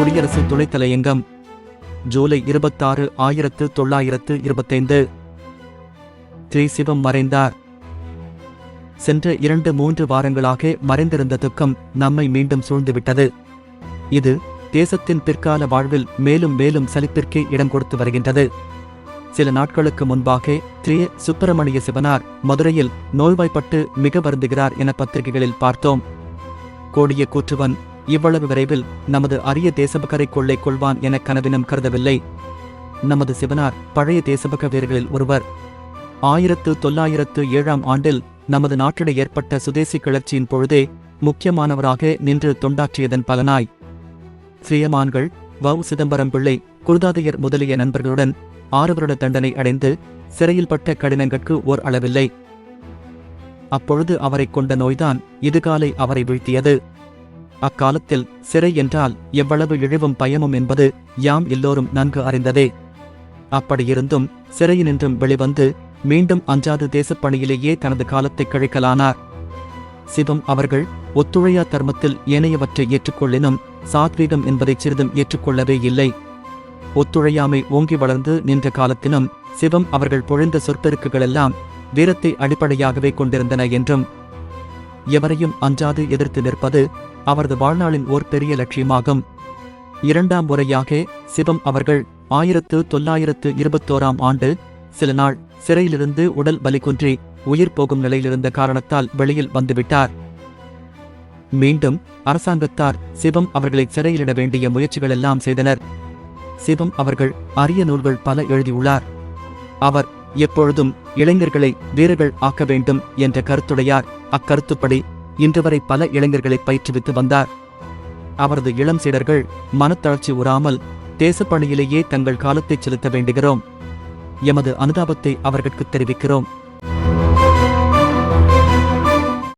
குடியரசு துணைத் தலையங்கம் ஜூலை இருபத்தாறு ஆயிரத்து தொள்ளாயிரத்து இருபத்தைந்து. திரு சிவம் மறைந்தார். சென்ற இரண்டு மூன்று வாரங்களாக மறைந்திருந்த துக்கம் நம்மை மீண்டும் சூழ்ந்துவிட்டது. இது தேசத்தின் பிற்கால வாழ்வில் மேலும் மேலும் சலிப்பிற்கே இடம் கொடுத்து வருகின்றது. சில நாட்களுக்கு முன்பாக திரு. சுப்பிரமணிய சிவனார் மதுரையில் நோய்வாய்ப்பட்டு மிக வருந்துகிறார் என பத்திரிகைகளில் பார்த்தோம். கோடிய கூற்றுவன் இவ்வளவு விரைவில் நமது அரிய தேசபகரை கொள்ளை கொள்வான் என கனவினம் கருதவில்லை. நமது சிவனார் பழைய தேசபக வீரர்களில் ஒருவர். ஆயிரத்து தொள்ளாயிரத்து ஏழாம் ஆண்டில் நமது நாட்டிட ஏற்பட்ட சுதேசி கிளர்ச்சியின் பொழுதே முக்கியமானவராக நின்று தொண்டாற்றியதன் பலனாய். சிரியமான்கள் வ சிதம்பரம் பிள்ளை குருதாதையர் முதலிய நண்பர்களுடன் ஆறு வருட தண்டனை அடைந்து சிறையில் பட்ட கடினங்களுக்கு ஓர் அளவில்லை. அப்பொழுது அவரைக் கொண்ட நோய்தான் இதுகாலை அவரை வீழ்த்தியது. அக்காலத்தில் சிறை என்றால் எவ்வளவு இழிவும் பயமும் என்பது யாம் எல்லோரும் நன்கு அறிந்ததே. அப்படியிருந்தும் சிறையினின்றும் வெளிவந்து மீண்டும் அஞ்சாது தேசப்பணியிலேயே தனது காலத்தை கழிக்கலானார். சிவம் அவர்கள் ஒத்துழையா தர்மத்தில் ஏனையவற்றை ஏற்றுக்கொள்ளினும் சாத்வீகம் என்பதை சிறிதும் ஏற்றுக்கொள்ளவே இல்லை. ஒத்துழையாமை ஓங்கி வளர்ந்து நின்ற காலத்தினும் சிவம் அவர்கள் பொழிந்த சொற்பெருக்குகளெல்லாம் வீரத்தை அடிப்படையாகவே கொண்டிருந்தன என்றும் எவரையும் அஞ்சாது எதிர்த்து நிற்பது அவரது வாழ்நாளின் ஓர் பெரிய லட்சியமாகும். இரண்டாம் முறையாக சிவம் அவர்கள் ஆயிரத்து தொள்ளாயிரத்து இருபத்தோராம் ஆண்டு சில நாள் சிறையிலிருந்து உடல் பலிகுன்றி உயிர் போகும் நிலையிலிருந்த காரணத்தால் வெளியில் வந்துவிட்டார். மீண்டும் அரசாங்கத்தார் சிவம் அவர்களை சிறையிலிட வேண்டிய முயற்சிகள் எல்லாம் செய்தனர். சிவம் அவர்கள் அரிய நூல்கள் பல எழுதியுள்ளார். அவர் எப்பொழுதும் இளைஞர்களை வீரர்கள் ஆக்க வேண்டும் என்ற கருத்துடையார். அக்கருத்துப்படி இன்று வரை பல இளைஞர்களை பயிற்றுவித்து வந்தார். அவரது இளம் சீடர்கள் மனத்தளர்ச்சி உறாமல் தேசப்பணியிலேயே தங்கள் காலத்தை செலுத்த வேண்டுகிறோம். எமது அனுதாபத்தை அவர்களுக்கு தெரிவிக்கிறோம்.